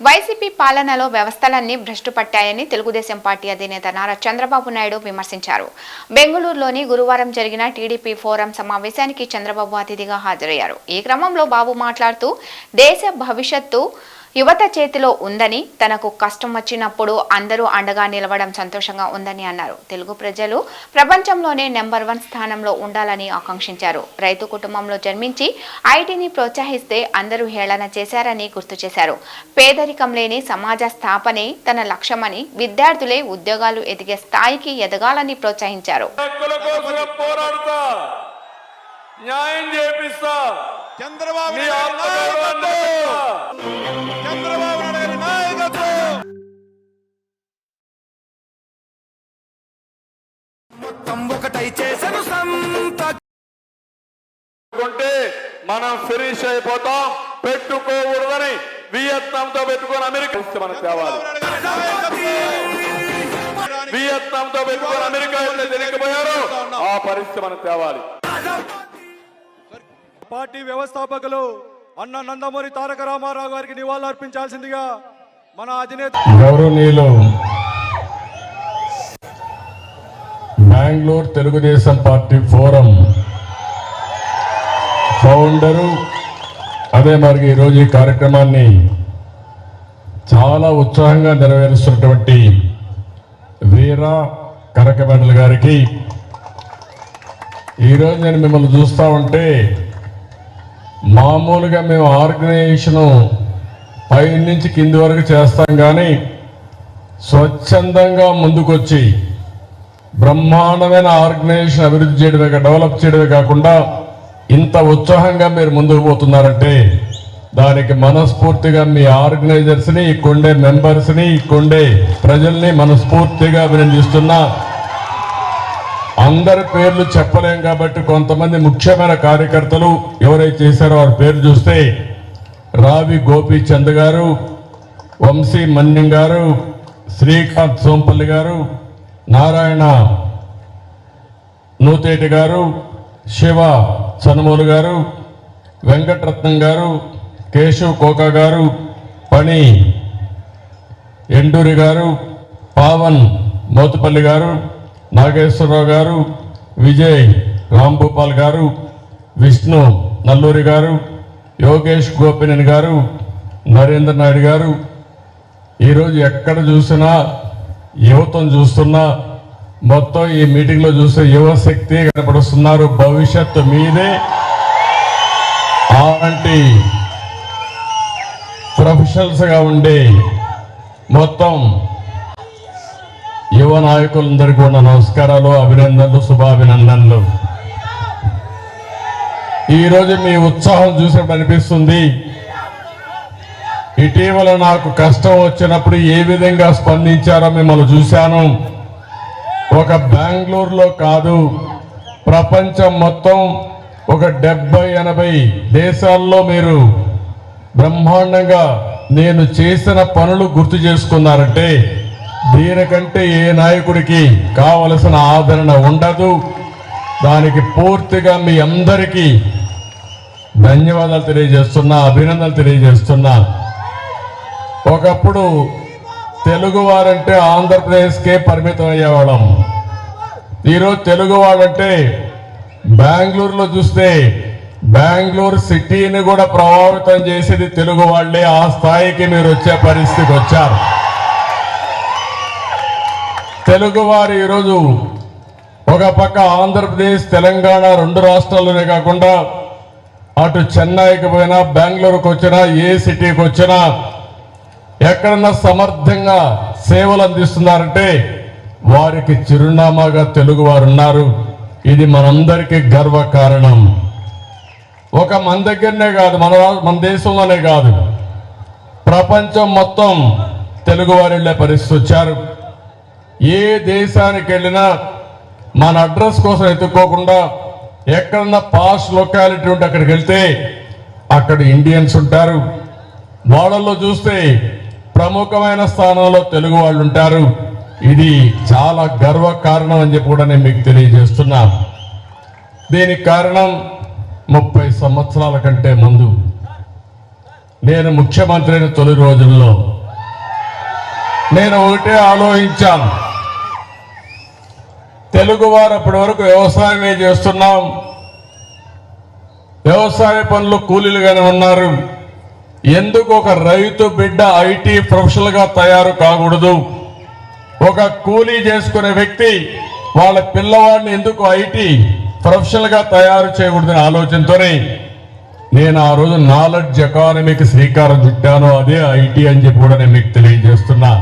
YCP పాలనలో వ్యవస్థలన్నీ భ్రష్టు పట్టాయని తెలుగుదేశం పార్టీ అధినేత నారా చంద్రబాబు నాయుడు విమర్శించారు. బెంగళూరులోని గురువారం జరిగిన టీడీపీ ఫోరం సమావేశానికి చంద్రబాబు అతిథిగా హాజరయ్యారు. ఈ క్రమంలో బాబు మాట్లాడుతూ దేశ భవిష్యత్తు యువత చేతిలో ఉందని తనకు కష్టం వచ్చినప్పుడు అందరూ అండగా నిలవడం సంతోషంగా ఉందని అన్నారు. తెలుగు ప్రజలు ప్రపంచంలోనే నెంబర్ వన్ స్థానంలో ఉండాలని ఆకాంక్షించారు. రైతు కుటుంబంలో జన్మించి ఐటీని ప్రోత్సహిస్తే అందరూ హేళన చేశారని గుర్తు చేశారు. పేదరికం లేని సమాజ స్థాపనే తన లక్ష్యమని విద్యార్థులే ఉద్యోగాలు ఎదిగే స్థాయికి ఎదగాలని ప్రోత్సహించారు. న్యాయం చేపిస్తా. చంద్రబాబు. చంద్రబాబు నాయుడు నాయకత్వం! మొత్తం ఒకటై సంత మనం ఫినిష్ అయిపోతాం. పెట్టుకోకూడదని వియత్నాం తో పెట్టుకొని అమెరికా మనకు తేవాలి! వియత్నాం తో పెట్టుకొని అమెరికా వెళ్తే తెలియకపోయారు ఆ పరిస్థితి మనకు తేవాలి. పార్టీ వ్యవస్థాపకులు అన్న నందమూరి తారక రామారావు గారికి నివాళులర్పించాల్సిందిగా మన అధినేత గౌరవనీయులు Bengaluru Telugu Desam party forum founder అదే మరి ఈరోజు ఈ కార్యక్రమాన్ని చాలా ఉత్సాహంగా నెరవేరుస్తున్నటువంటి వీర కరకబండల గారికి. ఈరోజు నేను మిమ్మల్ని చూస్తూ ఉంటే మామూలుగా మేము ఆర్గనైజేషను పై నుంచి కింది వరకు చేస్తాం కానీ స్వచ్ఛందంగా ముందుకొచ్చి బ్రహ్మాండమైన ఆర్గనైజేషన్ అభివృద్ధి చేయడమే డెవలప్ చేయడమే కాకుండా ఇంత ఉత్సాహంగా మీరు ముందుకు పోతున్నారంటే దానికి మనస్ఫూర్తిగా మీ ఆర్గనైజర్స్ని కొండే మెంబర్స్ని కొండే ప్రజల్ని మనస్ఫూర్తిగా అభినందిస్తున్నా. అందరి పేర్లు చెప్పలేం కాబట్టి కొంతమంది ముఖ్యమైన కార్యకర్తలు ఎవరైతే చేశారో వారి పేరు చూస్తే రావి గోపీచంద్ గారు వంశీ మన్యం గారు శ్రీకాంత్ సోంపల్లి గారు నారాయణ నూతేటి గారు శివ చనుమూలు గారు వెంకటరత్నం గారు కేశవ్ కోకా గారు పణి ఎండూరి గారు పావన్ మోతుపల్లి గారు నాగేశ్వరరావు గారు విజయ్ రాంభూపాల్ గారు విష్ణు నల్లూరి గారు యోగేష్ గోపినేని గారు నరేంద్ర నాయుడు గారు ఈరోజు ఎక్కడ చూసినా యువతను చూస్తున్నా మొత్తం ఈ మీటింగ్లో చూస్తే యువశక్తి కనపడుస్తున్నారు. భవిష్యత్తు మీదే. అలాంటి ప్రొఫెషనల్స్గా ఉండే మొత్తం యువ నాయకులందరికీ కూడా నమస్కారాలు అభినందనలు శుభాభినందనలు. ఈరోజు మీ ఉత్సాహం చూసినప్పుడు అనిపిస్తుంది ఇటీవల నాకు కష్టం వచ్చినప్పుడు ఏ విధంగా స్పందించారో మిమ్మల్ని చూశాను. ఒక బెంగళూరులో కాదు ప్రపంచం మొత్తం ఒక డెబ్బై ఎనభై దేశాల్లో మీరు బ్రహ్మాండంగా నేను చేసిన పనులు గుర్తు చేసుకున్నారంటే దీనికంటే ఏ నాయకుడికి కావలసిన ఆదరణ ఉండదు. దానికి పూర్తిగా మీ అందరికీ ధన్యవాదాలు తెలియజేస్తున్నా అభినందనలు తెలియజేస్తున్నా. ఒకప్పుడు తెలుగు వారంటే ఆంధ్రప్రదేశ్కే పరిమితం అయ్యేవాళ్ళం. ఈరోజు తెలుగు వాళ్ళంటే బెంగళూరులో చూస్తే బెంగళూరు సిటీని కూడా ప్రభావితం చేసేది తెలుగు వాళ్ళే ఆ స్థాయికి మీరు వచ్చే పరిస్థితికి వచ్చారు. తెలుగువారు ఈరోజు ఒక పక్క ఆంధ్రప్రదేశ్ తెలంగాణ రెండు రాష్ట్రాల్లోనే కాకుండా అటు చెన్నైకి పోయినా బెంగళూరుకు వచ్చినా ఏ సిటీకి వచ్చినా ఎక్కడన్నా సమర్థంగా సేవలు అందిస్తున్నారంటే వారికి చిరునామాగా తెలుగు వారు ఉన్నారు. ఇది మనందరికీ గర్వ కారణం ఒక మన దగ్గరనే కాదు మన మన దేశంలోనే కాదు. ప్రపంచం మొత్తం తెలుగువారు వెళ్ళే పరిస్థితి వచ్చారు. ఏ దేశానికి వెళ్ళినా మన అడ్రస్ కోసం ఎత్తుక్కోకుండా ఎక్కడన్నా పాస్ లొకాలిటీ ఉంటే అక్కడికి వెళ్తే అక్కడ ఇండియన్స్ ఉంటారు. వాళ్ళల్లో చూస్తే ప్రముఖమైన స్థానంలో తెలుగు వాళ్ళు ఉంటారు. ఇది చాలా గర్వ కారణం అని చెప్పి కూడా నేను మీకు తెలియజేస్తున్నా. దీనికి కారణం ముప్పై సంవత్సరాల కంటే ముందు నేను ముఖ్యమంత్రి అయిన తొలి రోజుల్లో. నేను ఒకటే ఆలోచించాను. తెలుగువారు అప్పటి వరకు వ్యవసాయమే చేస్తున్నాం. వ్యవసాయ పనులు కూలీలుగానే ఉన్నారు. ఎందుకు ఒక రైతు బిడ్డ ఐటీ ప్రొఫెషనల్గా తయారు కాకూడదు? ఒక కూలీ చేసుకునే వ్యక్తి వాళ్ళ పిల్లవాడిని ఎందుకు ఐటీ ప్రొఫెషనల్గా తయారు చేయకూడదనే ఆలోచనతోనే నేను ఆ రోజు నాలెడ్జ్ ఎకానమీకి శ్రీకారం చుట్టాను. అదే ఐటీ అని చెప్పి కూడా నేను మీకు తెలియజేస్తున్నా.